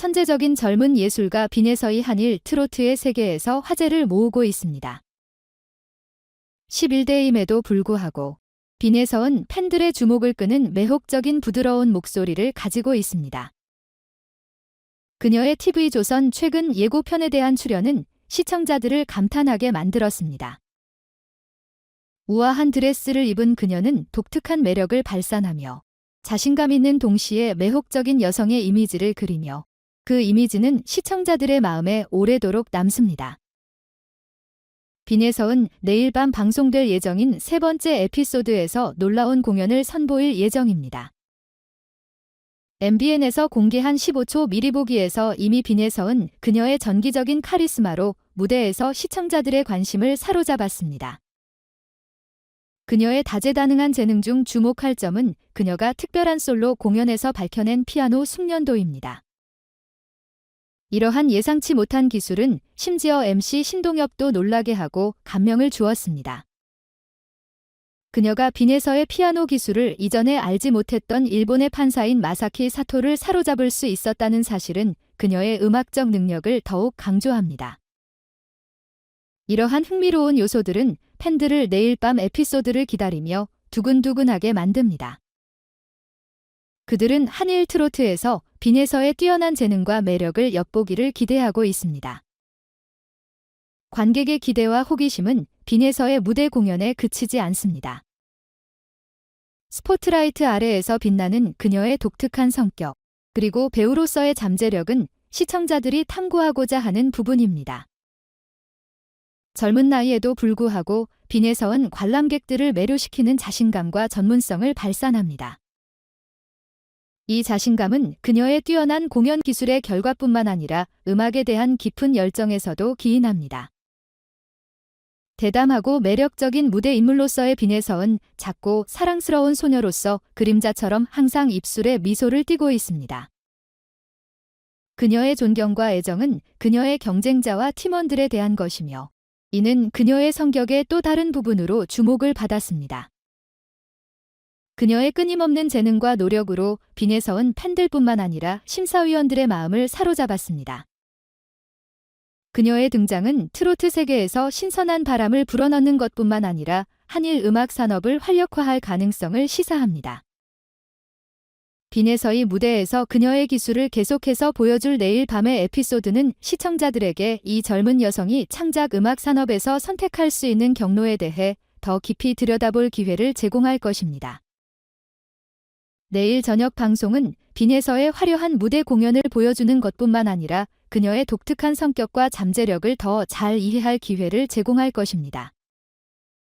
천재적인 젊은 예술가 빈에서의 한일 트로트의 세계에서 화제를 모으고 있습니다. 11대임에도 불구하고 빈에서은 팬들의 주목을 끄는 매혹적인 부드러운 목소리를 가지고 있습니다. 그녀의 TV조선 최근 예고편에 대한 출연은 시청자들을 감탄하게 만들었습니다. 우아한 드레스를 입은 그녀는 독특한 매력을 발산하며 자신감 있는 동시에 매혹적인 여성의 이미지를 그리며 그 이미지는 시청자들의 마음에 오래도록 남습니다. 빈에서은 내일 밤 방송될 예정인 세 번째 에피소드에서 놀라운 공연을 선보일 예정입니다. MBN에서 공개한 15초 미리 보기에서 이미 빈에서은 그녀의 전기적인 카리스마로 무대에서 시청자들의 관심을 사로잡았습니다. 그녀의 다재다능한 재능 중 주목할 점은 그녀가 특별한 솔로 공연에서 밝혀낸 피아노 숙련도입니다. 이러한 예상치 못한 기술은 심지어 MC 신동엽도 놀라게 하고 감명을 주었습니다. 그녀가 빈에서의 피아노 기술을 이전에 알지 못했던 일본의 판사인 마사키 사토를 사로잡을 수 있었다는 사실은 그녀의 음악적 능력을 더욱 강조합니다. 이러한 흥미로운 요소들은 팬들을 내일 밤 에피소드를 기다리며 두근두근하게 만듭니다. 그들은 한일 트로트에서 빈에서의 뛰어난 재능과 매력을 엿보기를 기대하고 있습니다. 관객의 기대와 호기심은 빈에서의 무대 공연에 그치지 않습니다. 스포트라이트 아래에서 빛나는 그녀의 독특한 성격, 그리고 배우로서의 잠재력은 시청자들이 탐구하고자 하는 부분입니다. 젊은 나이에도 불구하고 빈에서은 관람객들을 매료시키는 자신감과 전문성을 발산합니다. 이 자신감은 그녀의 뛰어난 공연 기술의 결과뿐만 아니라 음악에 대한 깊은 열정에서도 기인합니다. 대담하고 매력적인 무대 인물로서의 빈에서은 작고 사랑스러운 소녀로서 그림자처럼 항상 입술에 미소를 띠고 있습니다. 그녀의 존경과 애정은 그녀의 경쟁자와 팀원들에 대한 것이며 이는 그녀의 성격의 또 다른 부분으로 주목을 받았습니다. 그녀의 끊임없는 재능과 노력으로 빈에서은 팬들뿐만 아니라 심사위원들의 마음을 사로잡았습니다. 그녀의 등장은 트로트 세계에서 신선한 바람을 불어넣는 것뿐만 아니라 한일 음악 산업을 활력화할 가능성을 시사합니다. 빈에서의 무대에서 그녀의 기술을 계속해서 보여줄 내일 밤의 에피소드는 시청자들에게 이 젊은 여성이 창작 음악 산업에서 선택할 수 있는 경로에 대해 더 깊이 들여다볼 기회를 제공할 것입니다. 내일 저녁 방송은 빈에서의 화려한 무대 공연을 보여주는 것뿐만 아니라 그녀의 독특한 성격과 잠재력을 더 잘 이해할 기회를 제공할 것입니다.